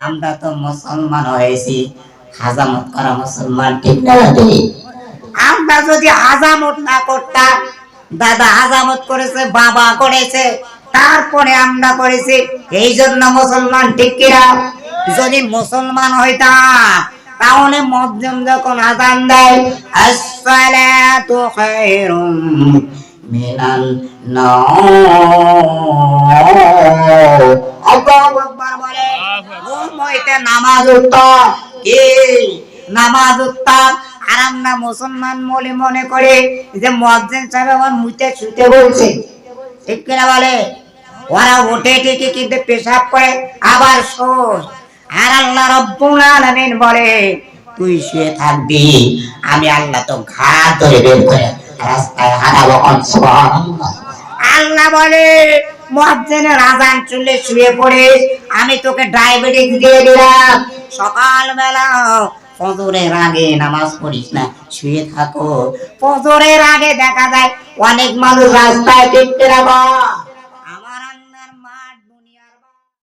আমরা তো মুসলমান হয়েছি হাজামত করা মুসলমান, ঠিক না আমরা যদি হাজামত না করতাম, দাদা হাজামত করেছে, বাবা করেছে, তারপরে আমরা করেছি, এই জন্য মুসলমান ঠিক কিনা? যদি মুসলমান হইতাম, তাহলে মধ্যম যখন আজান দেয়, আসসালাতু খায়রুম আর আমরা মুসলমান বলে মনে করে যে সাহেব আমার বলছে। ঠিক কিনা বলে? ওরা উঠে ঠিকই কিন্তু পেশাব করে। আবার শোয় আর আল্লাহ রব্বুল বলে, তুই শুয়ে থাকবি। আমি আল্লাহ তো ঘাট ধরে বের করে রাস্তায় হারাবো আল্লাহ বলে তোকে ডায়াবেটিস দিয়ে দিলাম। সকালবেলা ফজরের আগে নামাজ পড়িস না, শুয়ে থাকো। ফজরের আগে দেখা যায় অনেক মানুষ রাস্তায় দেখতে রাখো। আমার আন্নার মাঠ